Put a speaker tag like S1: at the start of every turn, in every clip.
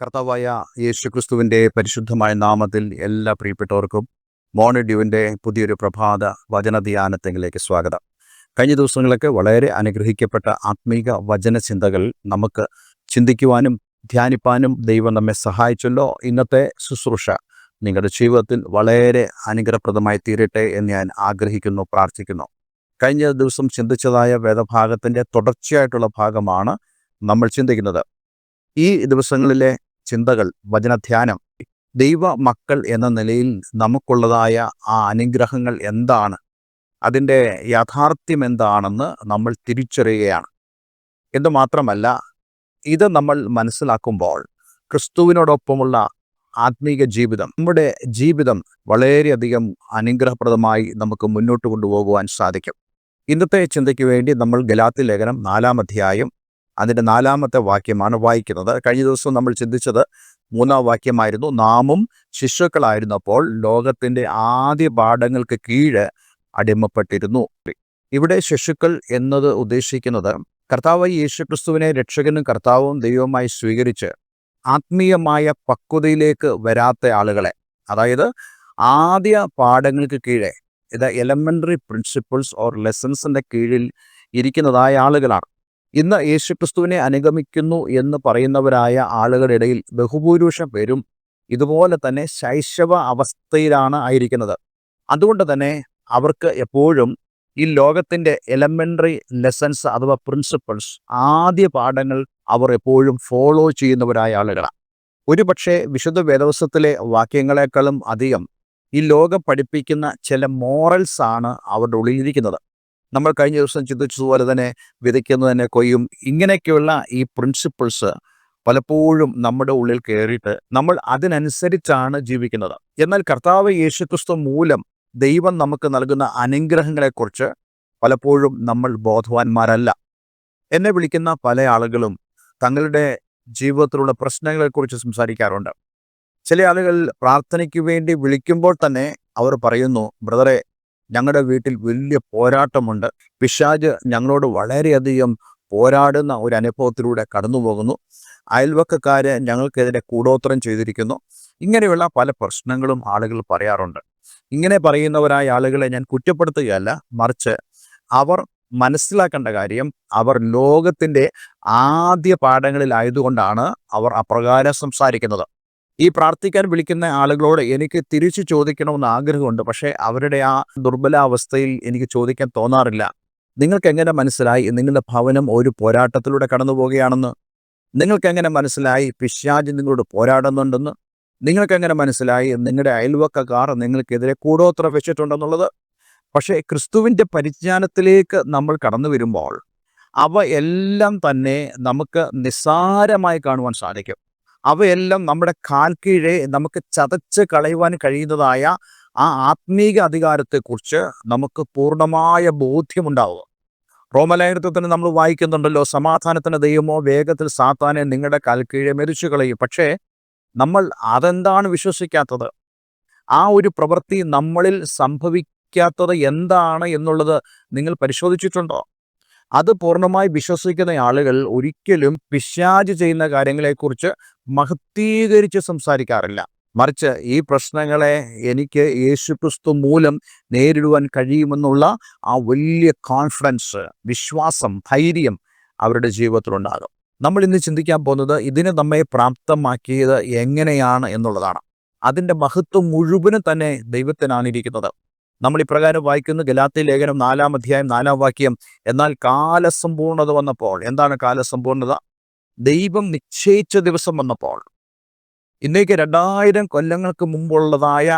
S1: കർത്താവായ യേശുക്രിസ്തുവിന്റെ പരിശുദ്ധമായ നാമത്തിൽ എല്ലാ പ്രിയപ്പെട്ടവർക്കും മോണിഡ്യൂവിന്റെ പുതിയൊരു പ്രഭാത വചന ധ്യാനത്തിലേക്ക് സ്വാഗതം. കഴിഞ്ഞ ദിവസങ്ങളൊക്കെ വളരെ അനുഗ്രഹിക്കപ്പെട്ട ആത്മീക വചന ചിന്തകൾ നമുക്ക് ചിന്തിക്കുവാനും ധ്യാനിപ്പാനും ദൈവം നമ്മെ സഹായിച്ചല്ലോ. ഇന്നത്തെ ശുശ്രൂഷ നിങ്ങളുടെ ജീവിതത്തിൽ വളരെ അനുഗ്രഹപ്രദമായി തീരട്ടെ എന്ന് ഞാൻ ആഗ്രഹിക്കുന്നു പ്രാർത്ഥിക്കുന്നു. കഴിഞ്ഞ ദിവസം ചിന്തിച്ചതായ വേദഭാഗത്തിന്റെ തുടർച്ചയായിട്ടുള്ള ഭാഗമാണ് നമ്മൾ ചിന്തിക്കുന്നത്. ഈ ദിവസങ്ങളിലെ ചിന്തകൾ വചനധ്യാനം. ദൈവ മക്കൾ എന്ന നിലയിൽ നമുക്കുള്ളതായ ആ അനുഗ്രഹങ്ങൾ എന്താണ്? അതിന്റെ യാഥാർത്ഥ്യം എന്താണെന്ന് നമ്മൾ തിരിച്ചറിയുകയാണ്. എന്ന് മാത്രമല്ല ഇത് നമ്മൾ മനസ്സിലാക്കുമ്പോൾ ക്രിസ്തുവിനോടൊപ്പമുള്ള ആത്മീക ജീവിതം നമ്മുടെ ജീവിതം വളരെയധികം അനുഗ്രഹപ്രദമായി നമുക്ക് മുന്നോട്ട് കൊണ്ടുപോകുവാൻ സാധിക്കും. ഇന്നത്തെ ചിന്തയ്ക്ക് വേണ്ടി നമ്മൾ ഗലാത്തി ലേഖനം നാലാം അധ്യായം അതിന്റെ നാലാമത്തെ വാക്യമാണ് വായിക്കുന്നത്. കഴിഞ്ഞ ദിവസം നമ്മൾ ചിന്തിച്ചത് മൂന്നാം വാക്യമായിരുന്നു നാമും ശിശുക്കളായിരുന്നപ്പോൾ ലോകത്തിന്റെ ആദ്യ പാഠങ്ങൾക്ക് കീഴ് അടിമപ്പെട്ടിരുന്നു. ഇവിടെ ശിശുക്കൾ എന്നത് ഉദ്ദേശിക്കുന്നത് കർത്താവ് യേശുക്രിസ്തുവിനെ രക്ഷകനും കർത്താവും ദൈവവുമായി സ്വീകരിച്ച് ആത്മീയമായ പക്വതയിലേക്ക് വരാത്ത ആളുകളെ. അതായത് ആദ്യ പാഠങ്ങൾക്ക് കീഴെ ഇത് എലമെന്ററി പ്രിൻസിപ്പിൾസ് ഓർ ലെസൺസിന്റെ കീഴിൽ ഇരിക്കുന്നതായ ആളുകളാണ്. ഇന്ന് യേശുക്രിസ്തുവിനെ അനുഗമിക്കുന്നു എന്ന് പറയുന്നവരായ ആളുകളുടെ ഇടയിൽ ബഹുഭൂരിപക്ഷം പേരും ഇതുപോലെ തന്നെ ശൈശവ അവസ്ഥയിലാണ് ആയിരിക്കുന്നത്. അതുകൊണ്ട് തന്നെ അവർക്ക് എപ്പോഴും ഈ ലോകത്തിന്റെ എലമെന്ററി ലെസൺസ് അഥവാ പ്രിൻസിപ്പിൾസ് ആദ്യ പാഠങ്ങൾ അവർ എപ്പോഴും ഫോളോ ചെയ്യുന്നവരായ ആളുകളാണ്. ഒരുപക്ഷെ വിശുദ്ധ വേദവസത്തിലെ വാക്യങ്ങളെക്കാളും അധികം ഈ ലോകം പഠിപ്പിക്കുന്ന ചില മോറൽസ് ആണ് അവരുടെ ഉള്ളിലിരിക്കുന്നത്. നമ്മൾ കഴിഞ്ഞ ദിവസം ചിന്തിച്ചതുപോലെ തന്നെ വിതയ്ക്കുന്നതിനെ കൊയ്യും. ഇങ്ങനെയൊക്കെയുള്ള ഈ പ്രിൻസിപ്പിൾസ് പലപ്പോഴും നമ്മുടെ ഉള്ളിൽ കയറിയിട്ട് നമ്മൾ അതിനനുസരിച്ചാണ് ജീവിക്കുന്നത്. എന്നാൽ കർത്താവ് യേശുക്രിസ്തു മൂലം ദൈവം നമുക്ക് നൽകുന്ന അനുഗ്രഹങ്ങളെക്കുറിച്ച് പലപ്പോഴും നമ്മൾ ബോധവാന്മാരല്ല. എന്നെ വിളിക്കുന്ന പല ആളുകളും തങ്ങളുടെ ജീവിതത്തിലുള്ള പ്രശ്നങ്ങളെക്കുറിച്ച് സംസാരിക്കാറുണ്ട്. ചില ആളുകൾ പ്രാർത്ഥനയ്ക്ക് വേണ്ടി വിളിക്കുമ്പോൾ തന്നെ അവർ പറയുന്നു ബ്രദറെ ഞങ്ങളുടെ വീട്ടിൽ വലിയ പോരാട്ടമുണ്ട്. പിശാജ് ഞങ്ങളോട് വളരെയധികം പോരാടുന്ന ഒരു അനുഭവത്തിലൂടെ കടന്നു പോകുന്നു അയൽവക്കക്കാര് ഞങ്ങൾക്കെതിരെ കൂടോത്രം ചെയ്തിരിക്കുന്നു. ഇങ്ങനെയുള്ള പല പ്രശ്നങ്ങളും ആളുകൾ പറയാറുണ്ട്. ഇങ്ങനെ പറയുന്നവരായ ആളുകളെ ഞാൻ കുറ്റപ്പെടുത്തുകയല്ല മറിച്ച് അവർ മനസ്സിലാക്കേണ്ട കാര്യം അവർ ലോകത്തിന്റെ ആദ്യ പാഠങ്ങളിലായതുകൊണ്ടാണ് അവർ അപ്രകാരം സംസാരിക്കുന്നത്. ഈ പ്രാർത്ഥിക്കാൻ വിളിക്കുന്ന ആളുകളോട് എനിക്ക് തിരിച്ചു ചോദിക്കണമെന്ന് ആഗ്രഹമുണ്ട്. പക്ഷേ അവരുടെ ആ ദുർബലാവസ്ഥയിൽ എനിക്ക് ചോദിക്കാൻ തോന്നാറില്ല. നിങ്ങൾക്ക് എങ്ങനെ മനസ്സിലായി നിങ്ങളുടെ ഭവനം ഒരു പോരാട്ടത്തിലൂടെ കടന്നു പോവുകയാണെന്ന് നിങ്ങൾക്ക് എങ്ങനെ മനസ്സിലായി പിശാജ് നിങ്ങളോട് പോരാടുന്നുണ്ടെന്ന്? നിങ്ങൾക്ക് എങ്ങനെ മനസ്സിലായി നിങ്ങളുടെ അയൽവക്കക്കാർ നിങ്ങൾക്കെതിരെ കൂടോത്ര വെച്ചിട്ടുണ്ടെന്നുള്ളത്? പക്ഷേ ക്രിസ്തുവിന്റെ പരിജ്ഞാനത്തിലേക്ക് നമ്മൾ കടന്നു വരുമ്പോൾ അവ എല്ലാം തന്നെ നമുക്ക് നിസ്സാരമായി കാണുവാൻ സാധിക്കും. അവയെല്ലാം നമ്മുടെ കാൽ കീഴെ നമുക്ക് ചതച്ച് കളയുവാൻ കഴിയുന്നതായ ആ ആത്മീക അധികാരത്തെക്കുറിച്ച് നമുക്ക് പൂർണമായ ബോധ്യമുണ്ടാവുക റോമലേഖനത്തിന് നമ്മൾ വായിക്കുന്നുണ്ടല്ലോ സമാധാനത്തിന് ദൈവമോ വേഗത്തിൽ സാത്താനെ നിങ്ങളുടെ കാൽ കീഴെ മെരിച്ചു കളയും. പക്ഷേ നമ്മൾ അതെന്താണ് വിശ്വസിക്കാത്തത്? ആ ഒരു പ്രവൃത്തി നമ്മളിൽ സംഭവിക്കാത്തത് എന്താണ് എന്നുള്ളത് നിങ്ങൾ പരിശോധിച്ചിട്ടുണ്ടോ? അത് പൂർണമായി വിശ്വസിക്കുന്ന ആളുകൾ ഒരിക്കലും പിശാജ് ചെയ്യുന്ന കാര്യങ്ങളെക്കുറിച്ച് മഹത്തീകരിച്ച് സംസാരിക്കാറില്ല. മറിച്ച് ഈ പ്രശ്നങ്ങളെ എനിക്ക് യേശുക്രിസ്തു മൂലം നേരിടുവാൻ കഴിയുമെന്നുള്ള ആ വലിയ കോൺഫിഡൻസ് വിശ്വാസം ധൈര്യം അവരുടെ ജീവിതത്തിലുണ്ടാകും. നമ്മൾ ഇന്ന് ചിന്തിക്കാൻ പോകുന്നത് ഇതിനെ നമ്മെ പ്രാപ്തമാക്കിയത് എങ്ങനെയാണ് എന്നുള്ളതാണ്. അതിന്റെ മഹത്വം മുഴുവനും തന്നെ ദൈവത്തിനാണ് ഇരിക്കുന്നത്. നമ്മൾ ഇപ്രകാരം വായിക്കുന്നു. ഗലാത്തി ലേഖനം നാലാം അധ്യായം നാലാം വാക്യം. എന്നാൽ കാലസമ്പൂർണത വന്നപ്പോൾ എന്താണ് കാലസമ്പൂർണത? ദൈവം നിശ്ചയിച്ച ദിവസം വന്നപ്പോൾ. ഇന്നേക്ക് രണ്ടായിരം കൊല്ലങ്ങൾക്ക് മുമ്പുള്ളതായ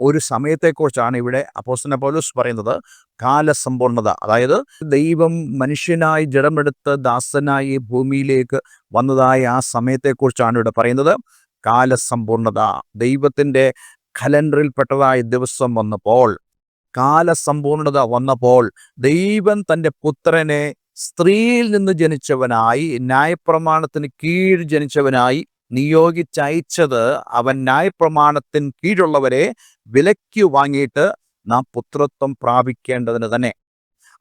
S1: ഒരു സമയത്തെക്കുറിച്ചാണ് ഇവിടെ അപ്പോസ്തല പോലൂസ് പറയുന്നത്. കാലസമ്പൂർണത. അതായത് ദൈവം മനുഷ്യനായി ജഡമെടുത്ത് ദാസനായി ഭൂമിയിലേക്ക് വന്നതായ ആ സമയത്തെക്കുറിച്ചാണ് ഇവിടെ പറയുന്നത്. കാലസമ്പൂർണത. ദൈവത്തിന്റെ കലണ്ടറിൽപ്പെട്ടതായ ദിവസം വന്നപ്പോൾ കാലസമ്പൂർണത വന്നപ്പോൾ ദൈവം തന്റെ പുത്രനെ സ്ത്രീയിൽ നിന്ന് ജനിച്ചവനായി ന്യായപ്രമാണത്തിന് കീഴ് ജനിച്ചവനായി നിയോഗിച്ചയച്ചത് അവൻ ന്യായപ്രമാണത്തിന് കീഴുള്ളവരെ വിലയ്ക്ക് വാങ്ങിയിട്ട് നാം പുത്രത്വം പ്രാപിക്കേണ്ടതിന് തന്നെ.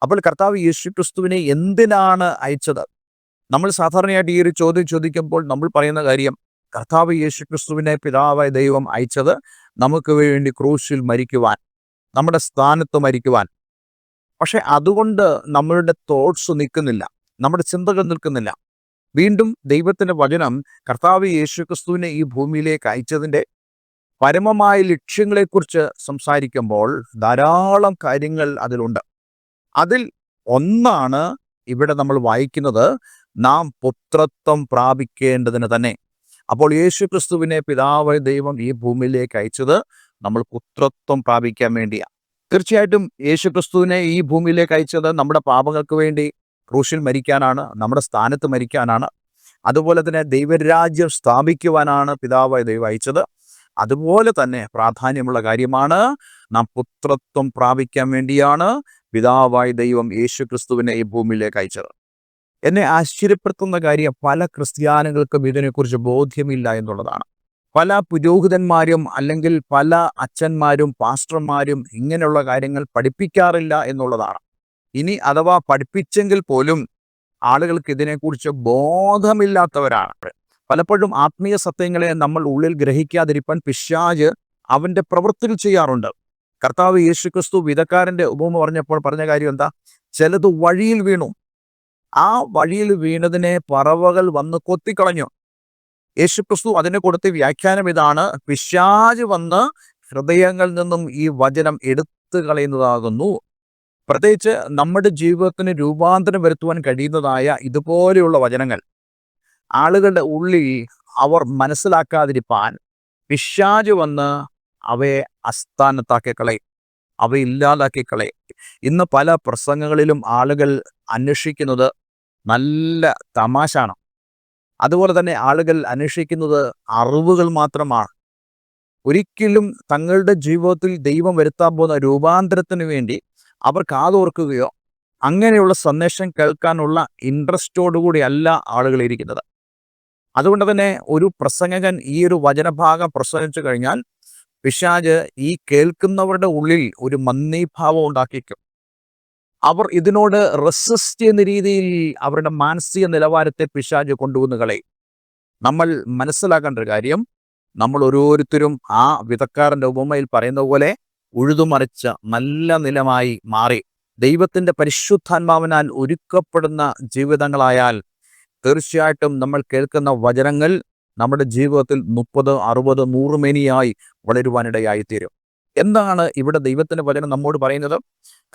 S1: അപ്പോൾ കർത്താവ് യേശു ക്രിസ്തുവിനെ എന്തിനാണ് അയച്ചത്? നമ്മൾ സാധാരണയായിട്ട് ഈ ഒരു ചോദ്യം ചോദിക്കുമ്പോൾ നമ്മൾ പറയുന്ന കാര്യം കർത്താവ് യേശു ക്രിസ്തുവിനെ പിതാവായ ദൈവം അയച്ചത് നമുക്ക് വേണ്ടി ക്രൂശിൽ മരിക്കുവാൻ. നമ്മുടെ സ്ഥാനത്ത് മരിക്കുവാൻ. പക്ഷെ അതുകൊണ്ട് നമ്മളുടെ തോട്ട്സ് നിൽക്കുന്നില്ല. നമ്മുടെ ചിന്തകൾ നിൽക്കുന്നില്ല. വീണ്ടും ദൈവത്തിന്റെ വചനം കർത്താവ് യേശു ക്രിസ്തുവിനെ ഈ ഭൂമിയിലേക്ക് അയച്ചതിന്റെ പരമമായ ലക്ഷ്യങ്ങളെക്കുറിച്ച് സംസാരിക്കുമ്പോൾ ധാരാളം കാര്യങ്ങൾ അതിലുണ്ട്. അതിൽ ഒന്നാണ് ഇവിടെ നമ്മൾ വായിക്കുന്നത് നാം പുത്രത്വം പ്രാപിക്കേണ്ടതിന് തന്നെ. അപ്പോൾ യേശു ക്രിസ്തുവിനെ പിതാവ് ദൈവം ഈ ഭൂമിയിലേക്ക് അയച്ചത് നമ്മൾ പുത്രത്വം പ്രാപിക്കാൻ വേണ്ടിയാണ് തീർച്ചയായിട്ടും യേശു ക്രിസ്തുവിനെ ഈ ഭൂമിയിലേക്ക് അയച്ചത് നമ്മുടെ പാപങ്ങൾക്ക് വേണ്ടി ക്രൂശിൽ മരിക്കാനാണ് നമ്മുടെ സ്ഥാനത്ത് മരിക്കാനാണ്. അതുപോലെ തന്നെ ദൈവരാജ്യം സ്ഥാപിക്കുവാനാണ് പിതാവ് ദൈവം അയച്ചത്. അതുപോലെ തന്നെ പ്രാധാന്യമുള്ള കാര്യമാണ് നാം പുത്രത്വം പ്രാപിക്കാൻ വേണ്ടിയാണ് പിതാവായ ദൈവം യേശു ക്രിസ്തുവിനെ ഈ ഭൂമിയിലേക്ക് അയച്ചത്. എന്നെ ആശ്ചര്യപ്പെടുത്തുന്ന കാര്യം പല ക്രിസ്ത്യാനികൾക്കും ഇതിനെക്കുറിച്ച് ബോധ്യമില്ല എന്നുള്ളതാണ്. പല പുരോഹിതന്മാരും അല്ലെങ്കിൽ പല അച്ഛന്മാരും പാസ്റ്റർമാരും ഇങ്ങനെയുള്ള കാര്യങ്ങൾ പഠിപ്പിക്കാറില്ല എന്നുള്ളതാണ്. ഇനി അഥവാ പഠിപ്പിച്ചെങ്കിൽ പോലും ആളുകൾക്ക് ഇതിനെക്കുറിച്ച് ബോധമില്ലാത്തവരാണ്. പലപ്പോഴും ആത്മീയ സത്യങ്ങളെ നമ്മൾ ഉള്ളിൽ ഗ്രഹിക്കാതിരിക്കാൻ പിശാജ് അവന്റെ പ്രവൃത്തികൾ ചെയ്യാറുണ്ട്. കർത്താവ് യേശുക്രിസ്തു ക്രിസ്തു വിധക്കാരന്റെ ഉപമ പറഞ്ഞപ്പോൾ പറഞ്ഞ കാര്യം എന്താ? ചിലത് വഴിയിൽ വീണു. ആ വഴിയിൽ വീണതിനെ പറവകൾ വന്ന് കൊത്തിക്കളഞ്ഞു. യേശു ക്രിസ്തു അതിനെ കൊടുത്ത വ്യാഖ്യാനം ഇതാണ്. പിശാജ് വന്ന് ഹൃദയങ്ങളിൽ നിന്നും ഈ വചനം എടുത്തു കളയുന്നതാകുന്നു. പ്രത്യേകിച്ച് നമ്മുടെ ജീവിതത്തിന് രൂപാന്തരം വരുത്തുവാൻ കഴിയുന്നതായ ഇതുപോലെയുള്ള വചനങ്ങൾ ആളുകളുടെ ഉള്ളിൽ അവർ മനസ്സിലാക്കാതിരിപ്പാൻ പിശാജ് വന്ന് അവയെ അസ്ഥാനത്താക്കി കളയും. അവ ഇല്ലാതാക്കി കളയും. ഇന്ന് പല പ്രസംഗങ്ങളിലും ആളുകൾ അന്വേഷിക്കുന്നത് നല്ല തമാശാണ്. അതുപോലെ തന്നെ ആളുകൾ അന്വേഷിക്കുന്നത് അറിവുകൾ മാത്രമാണ്. ഒരിക്കലും തങ്ങളുടെ ജീവിതത്തിൽ ദൈവം വരുത്താൻ പോകുന്ന രൂപാന്തരത്തിന് വേണ്ടി അവർ കാതോർക്കുകയോ അങ്ങനെയുള്ള സന്ദേശം കേൾക്കാനുള്ള ഇൻട്രസ്റ്റോടുകൂടി അല്ല ആളുകൾ ഇരിക്കുന്നത്. അതുകൊണ്ട് തന്നെ ഒരു പ്രസംഗകൻ ഈ ഒരു വചനഭാഗം പ്രസംഗിച്ചു കഴിഞ്ഞാൽ പിശാജ് ഈ കേൾക്കുന്നവരുടെ ഉള്ളിൽ ഒരു മന്ദീഭാവം ഉണ്ടാക്കിക്കും. അവർ ഇതിനോട് റെസിസ്റ്റ് ചെയ്യുന്ന രീതിയിൽ അവരുടെ മാനസിക നിലവാരത്തെ പിശാജ് കൊണ്ടുവന്ന് കളയും. നമ്മൾ മനസ്സിലാക്കേണ്ട ഒരു കാര്യം നമ്മൾ ഓരോരുത്തരും ആ വിധക്കാരന്റെ ഉപമയിൽ പറയുന്ന പോലെ ഉഴുതുമറിച്ച നല്ല നിലമായി മാറി. ദൈവത്തിന്റെ പരിശുദ്ധാത്മാവിനാൽ ഒരുക്കപ്പെടുന്ന ജീവിതങ്ങളായാൽ തീർച്ചയായിട്ടും നമ്മൾ കേൾക്കുന്ന വചനങ്ങൾ നമ്മുടെ ജീവിതത്തിൽ മുപ്പത് അറുപത് നൂറ് മേനിയായി വളരുവാനിടയായി തീരും എന്താണ് ഇവിടെ ദൈവത്തിന്റെ വചനം നമ്മോട് പറയുന്നത്?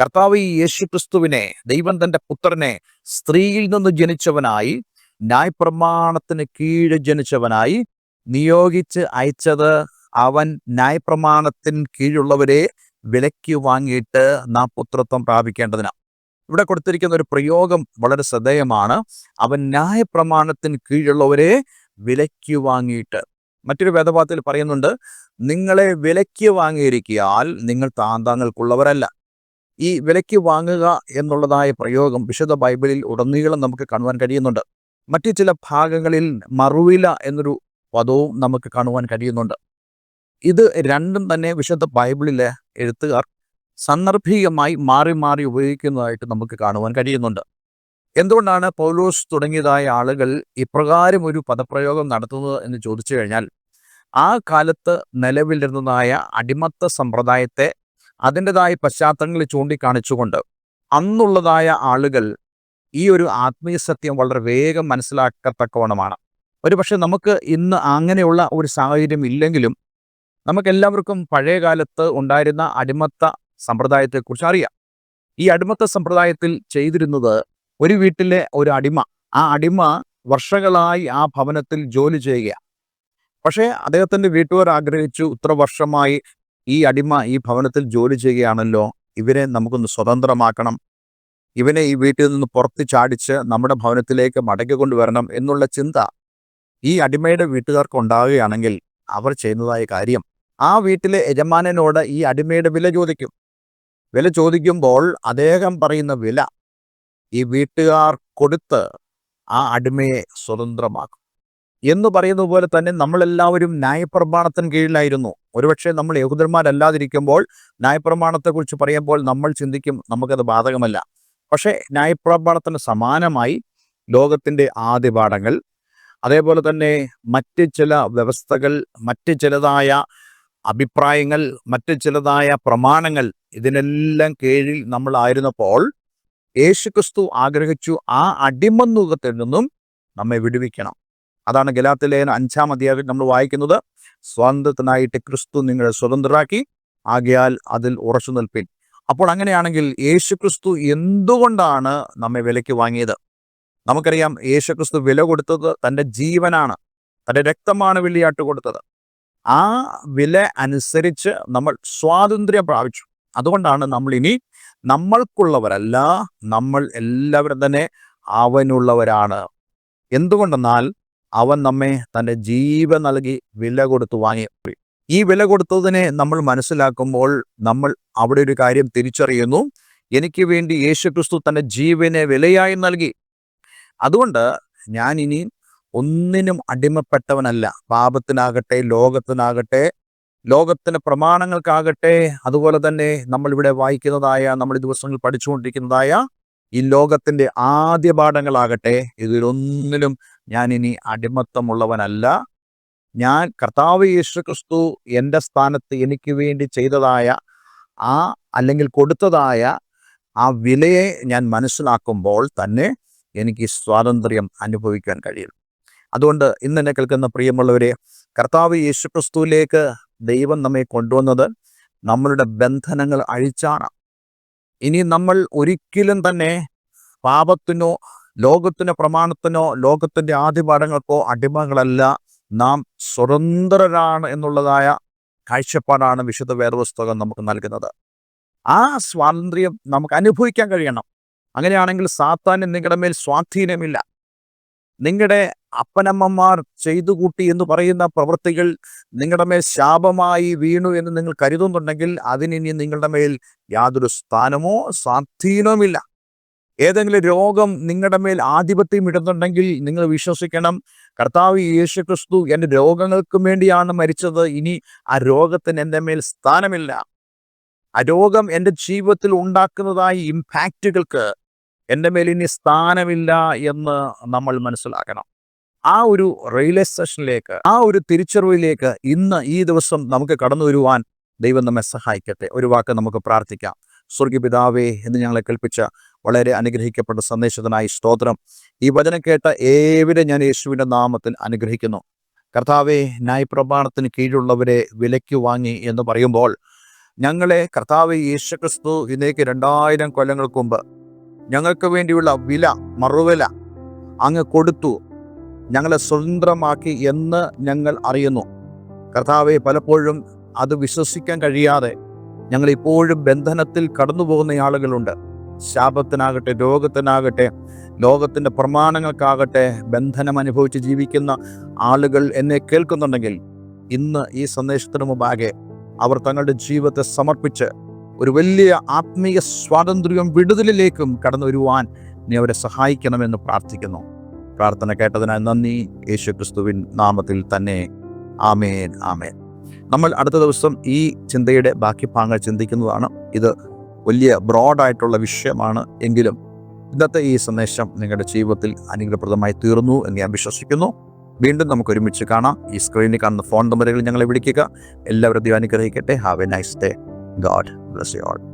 S1: കർത്താവ് യേശു ക്രിസ്തുവിനെ ദൈവം തന്റെ പുത്രനെ സ്ത്രീയിൽ നിന്ന് ജനിച്ചവനായി ന്യായപ്രമാണത്തിന് കീഴ് ജനിച്ചവനായി നിയോഗിച്ച് അയച്ചത് അവൻ ന്യായപ്രമാണത്തിന് കീഴുള്ളവരെ വിലയ്ക്ക് വാങ്ങിയിട്ട് നാം പുത്രത്വം പ്രാപിക്കേണ്ടതിനാണ്. ഇവിടെ കൊടുത്തിരിക്കുന്ന ഒരു പ്രയോഗം വളരെ ശ്രദ്ധേയമാണ്. അവൻ ന്യായപ്രമാണത്തിന് കീഴുള്ളവരെ വിലയ്ക്ക് വാങ്ങിയിട്ട്. മറ്റൊരു വേദപാത്തിൽ പറയുന്നുണ്ട് നിങ്ങളെ വിലയ്ക്ക് വാങ്ങിയിരിക്കിയാൽ നിങ്ങൾ താന്താങ്ങൾക്കുള്ളവരല്ല. ഈ വിലയ്ക്ക് വാങ്ങുക എന്നുള്ളതായ പ്രയോഗം വിശുദ്ധ ബൈബിളിൽ ഉടനീളം നമുക്ക് കാണുവാൻ കഴിയുന്നുണ്ട്. മറ്റു ചില ഭാഗങ്ങളിൽ മറുവില എന്നൊരു പദവും നമുക്ക് കാണുവാൻ കഴിയുന്നുണ്ട്. ഇത് രണ്ടും തന്നെ വിശുദ്ധ ബൈബിളിലെ എഴുത്തുകാർ സന്ദർഭികമായി മാറി മാറി ഉപയോഗിക്കുന്നതായിട്ട് നമുക്ക് കാണുവാൻ കഴിയുന്നുണ്ട്. എന്തുകൊണ്ടാണ് പൗലോസ് തുടങ്ങിയതായ ആളുകൾ ഇപ്രകാരം ഒരു പദപ്രയോഗം നടത്തുന്നത് എന്ന് ചോദിച്ചു കഴിഞ്ഞാൽ ആ കാലത്ത് നിലവിലിരുന്നതായ അടിമത്ത സമ്പ്രദായത്തെ അതിന്റെതായ പശ്ചാത്തലങ്ങളിൽ ചൂണ്ടിക്കാണിച്ചുകൊണ്ട് അന്നുള്ളതായ ആളുകൾ ഈ ഒരു ആത്മീയ സത്യം വളരെ വേഗം മനസ്സിലാക്കത്തക്കവണ്ണമാണ്. ഒരുപക്ഷെ നമുക്ക് ഇന്ന് അങ്ങനെയുള്ള ഒരു സാഹചര്യം ഇല്ലെങ്കിലും നമുക്കെല്ലാവർക്കും പഴയ കാലത്ത് ഉണ്ടായിരുന്ന അടിമത്ത സമ്പ്രദായത്തെക്കുറിച്ച് അറിയാം. ഈ അടിമത്ത സമ്പ്രദായത്തിൽ ചെയ്തിരുന്നത് ഒരു വീട്ടിലെ ഒരു അടിമ ആ അടിമ വർഷങ്ങളായി ആ ഭവനത്തിൽ ജോലി ചെയ്യുക പക്ഷേ അദ്ദേഹത്തിന്റെ വീട്ടുകാർ ആഗ്രഹിച്ചു ഇത്ര വർഷമായി ഈ അടിമ ഈ ഭവനത്തിൽ ജോലി ചെയ്യുകയാണല്ലോ ഇവരെ നമുക്കൊന്ന് സ്വതന്ത്രമാക്കണം. ഇവനെ ഈ വീട്ടിൽ നിന്ന് പുറത്ത് ചാടിച്ച് നമ്മുടെ ഭവനത്തിലേക്ക് മടക്കി കൊണ്ടുവരണം എന്നുള്ള ചിന്ത ഈ അടിമയുടെ വീട്ടുകാർക്ക് ഉണ്ടാവുകയാണെങ്കിൽ അവർ ചെയ്യുന്നതായ കാര്യം. ആ വീട്ടിലെ യജമാനനോട് ഈ അടിമയുടെ വില ചോദിക്കും. വില ചോദിക്കുമ്പോൾ അദ്ദേഹം പറയുന്ന വില ഈ വീട്ടുകാർ കൊടുത്ത് ആ അടിമയെ സ്വതന്ത്രമാക്കും. എന്ന് പറയുന്ന പോലെ തന്നെ നമ്മളെല്ലാവരും ന്യായപ്രമാണത്തിന് കീഴിലായിരുന്നു. ഒരുപക്ഷെ നമ്മൾ യഹൂദന്മാരല്ലാതിരിക്കുമ്പോൾ ന്യായപ്രമാണത്തെക്കുറിച്ച് പറയുമ്പോൾ നമ്മൾ ചിന്തിക്കും നമുക്കത് ബാധകമല്ല. പക്ഷേ ന്യായപ്രമാണത്തിന് സമാനമായി ലോകത്തിന്റെ ആദ്യ പാഠങ്ങൾ അതേപോലെ തന്നെ മറ്റ് ചില വ്യവസ്ഥകൾ മറ്റ് ചിലതായ അഭിപ്രായങ്ങൾ മറ്റ് ചിലതായ പ്രമാണങ്ങൾ ഇതിനെല്ലാം കീഴിൽ നമ്മളായിരുന്നപ്പോൾ യേശുക്രിസ്തു ആഗ്രഹിച്ചു ആ അടിമന്നുഖത്തിൽ നിന്നും നമ്മെ വിടുവിക്കണം. അതാണ് ഗലാത്തിലേന അഞ്ചാം അധ്യായം നമ്മൾ വായിക്കുന്നത്. സ്വാതന്ത്ര്യത്തിനായിട്ട് ക്രിസ്തു നിങ്ങളെ സ്വതന്ത്രരാക്കി ആകയാൽ അതിൽ ഉറച്ചു നിൽപ്പിൻ. അപ്പോൾ അങ്ങനെയാണെങ്കിൽ യേശുക്രിസ്തു എന്തുകൊണ്ടാണ് നമ്മെ വിലയ്ക്ക് വാങ്ങിയത്? നമുക്കറിയാം യേശുക്രിസ്തു വില കൊടുത്തത് തന്റെ ജീവനാണ് തന്റെ രക്തമാണ് വെള്ളിയാട്ട് കൊടുത്തത്. ആ വില അനുസരിച്ച് നമ്മൾ സ്വാതന്ത്ര്യം പ്രാപിച്ചു. അതുകൊണ്ടാണ് നമ്മൾ ഇനി നമ്മൾക്കുള്ളവരല്ല നമ്മൾ എല്ലാവരും തന്നെ അവനുള്ളവരാണ്. എന്തുകൊണ്ടെന്നാൽ അവൻ നമ്മെ തന്റെ ജീവൻ നൽകി വില കൊടുത്തു വാങ്ങി. ഈ വില കൊടുത്തതിനെ നമ്മൾ മനസ്സിലാക്കുമ്പോൾ നമ്മൾ അവിടെ ഒരു കാര്യം തിരിച്ചറിയുന്നു. എനിക്ക് വേണ്ടി യേശുക്രിസ്തു തന്റെ ജീവനെ വിലയായി നൽകി. അതുകൊണ്ട് ഞാൻ ഇനി ഒന്നിനും അടിമപ്പെട്ടവനല്ല. പാപത്തിനാകട്ടെ ലോകത്തിനാകട്ടെ ലോകത്തിന്റെ പ്രമാണങ്ങൾക്കാകട്ടെ അതുപോലെ തന്നെ നമ്മൾ ഇവിടെ വായിക്കുന്നതായ നമ്മൾ ദിവസങ്ങൾ പഠിച്ചുകൊണ്ടിരിക്കുന്നതായ ഈ ലോകത്തിന്റെ ആദ്യ പാഠങ്ങളാകട്ടെ ഇതിലൊന്നിലും ഞാൻ ഇനി അടിമത്തമുള്ളവനല്ല. ഞാൻ കർത്താവ് യേശു ക്രിസ്തു എന്റെ സ്ഥാനത്ത് എനിക്ക് വേണ്ടി ചെയ്തതായ ആ അല്ലെങ്കിൽ കൊടുത്തതായ ആ വിലയെ ഞാൻ മനസ്സിലാക്കുമ്പോൾ തന്നെ എനിക്ക് സ്വാതന്ത്ര്യം അനുഭവിക്കാൻ കഴിയും. അതുകൊണ്ട് ഇന്ന് എന്നെ കേൾക്കുന്ന പ്രിയമുള്ളവരെ കർത്താവ് യേശു ക്രിസ്തുവിലേക്ക് ദൈവം നമ്മെ കൊണ്ടുവന്നത് നമ്മളുടെ ബന്ധനങ്ങൾ അഴിച്ചാണ്. ഇനി നമ്മൾ ഒരിക്കലും തന്നെ പാപത്തിനോ ലോകത്തിന്റെ പ്രമാണത്തിനോ ലോകത്തിന്റെ ആദിപാഠങ്ങൾക്കോ അടിമകളല്ല. നാം സ്വതന്ത്രരാണ് എന്നുള്ളതായ കാഴ്ചപ്പാടാണ് വിശുദ്ധ വേദപുസ്തകം നമുക്ക് നൽകുന്നത്. ആ സ്വാതന്ത്ര്യം നമുക്ക് അനുഭവിക്കാൻ കഴിയണം. അങ്ങനെയാണെങ്കിൽ സാത്താൻ നിങ്ങളുടെ മേൽ സ്വാധീനമില്ല. നിങ്ങളുടെ അപ്പനമ്മമാർ ചെയ്തു കൂട്ടി എന്ന് പറയുന്ന പ്രവൃത്തികൾ നിങ്ങളുടെ മേൽ ശാപമായി വീണു എന്ന് നിങ്ങൾ കരുതുന്നുണ്ടെങ്കിൽ അതിനി നിങ്ങളുടെ മേൽ യാതൊരു സ്ഥാനമോ സ്വാധീനവുമില്ല. ഏതെങ്കിലും രോഗം നിങ്ങളുടെ മേൽ ആധിപത്യം ഇടുന്നുണ്ടെങ്കിൽ നിങ്ങൾ വിശ്വസിക്കണം കർത്താവ് യേശു ക്രിസ്തു എന്റെ രോഗങ്ങൾക്ക് വേണ്ടിയാണ് മരിച്ചത് ഇനി ആ രോഗത്തിന് എന്റെ മേൽ സ്ഥാനമില്ല. ആ രോഗം എന്റെ ജീവിതത്തിൽ ഉണ്ടാക്കുന്നതായ ഇമ്പാക്റ്റുകൾക്ക് എന്റെ മേലിനി സ്ഥാനമില്ല എന്ന് നമ്മൾ മനസ്സിലാക്കണം. ആ ഒരു റിയലൈസേഷനിലേക്ക് ആ ഒരു തിരിച്ചറിവിലേക്ക് ഇന്ന് ഈ ദിവസം നമുക്ക് കടന്നു വരുവാൻ ദൈവം നമ്മെ സഹായിക്കട്ടെ. ഒരു വാക്ക് നമുക്ക് പ്രാർത്ഥിക്കാം. സ്വർഗീപിതാവേ എന്ന് ഞങ്ങളെ കൽപ്പിച്ച വളരെ അനുഗ്രഹിക്കപ്പെട്ട സന്ദേശത്തിനായി സ്തോത്രം. ഈ വചനം കേട്ട ഏവരെ ഞാൻ യേശുവിന്റെ നാമത്തിൽ അനുഗ്രഹിക്കുന്നു. കർത്താവെ ന്യായപ്രമാണത്തിന് കീഴിലുള്ളവരെ വിലയ്ക്ക് വാങ്ങി എന്ന് പറയുമ്പോൾ ഞങ്ങളെ കർത്താവ് യേശുക്രിസ്തു ഇന്നേക്ക് രണ്ടായിരം കൊല്ലങ്ങൾക്ക് മുമ്പ് ഞങ്ങൾക്ക് വേണ്ടിയുള്ള വില മറുവില അങ്ങ് കൊടുത്തു. ഞങ്ങളെ സ്വതന്ത്രമാക്കി എന്ന് ഞങ്ങൾ അറിയുന്നു. കർത്താവെ പലപ്പോഴും അത് വിശ്വസിക്കാൻ കഴിയാതെ ഞങ്ങൾ ഇപ്പോഴും ബന്ധനത്തിൽ കടന്നു പോകുന്ന ആളുകളുണ്ട്. ശാപത്തിനാകട്ടെ രോഗത്തിനാകട്ടെ ലോകത്തിന്റെ പ്രമാണങ്ങൾക്കാകട്ടെ ബന്ധനം അനുഭവിച്ച് ജീവിക്കുന്ന ആളുകൾ എന്നെ കേൾക്കുന്നുണ്ടെങ്കിൽ ഇന്ന് ഈ സന്ദേശത്തിന് മുമ്പാകെ അവർ തങ്ങളുടെ ജീവിതത്തെ സമർപ്പിച്ച് ഒരു വലിയ ആത്മീയ സ്വാതന്ത്ര്യവും വിടുതലിലേക്കും കടന്നു വരുവാൻ നീ അവരെ സഹായിക്കണമെന്ന് പ്രാർത്ഥിക്കുന്നു. പ്രാർത്ഥന കേട്ടതിനായി നന്ദി. യേശു ക്രിസ്തുവിൻ നാമത്തിൽ തന്നെ. ആമേൻ ആമേൻ. നമ്മൾ അടുത്ത ദിവസം ഈ ചിന്തയുടെ ബാക്കി ഭാഗങ്ങൾ ചിന്തിക്കുന്നതാണ്. ഇത് വലിയ ബ്രോഡായിട്ടുള്ള വിഷയമാണ് എങ്കിലും ഇന്നത്തെ ഈ സന്ദേശം നിങ്ങളുടെ ജീവിതത്തിൽ അനുഗ്രഹപ്രദമായി തീർന്നു എന്ന് ഞാൻ വിശ്വസിക്കുന്നു. വീണ്ടും നമുക്ക് ഒരുമിച്ച് കാണാം. ഈ സ്ക്രീനിൽ കാണുന്ന ഫോൺ നമ്പറുകൾ ഞങ്ങളെ വിളിക്കുക. എല്ലാവരും അനുഗ്രഹിക്കട്ടെ. Have a nice day God bless you all.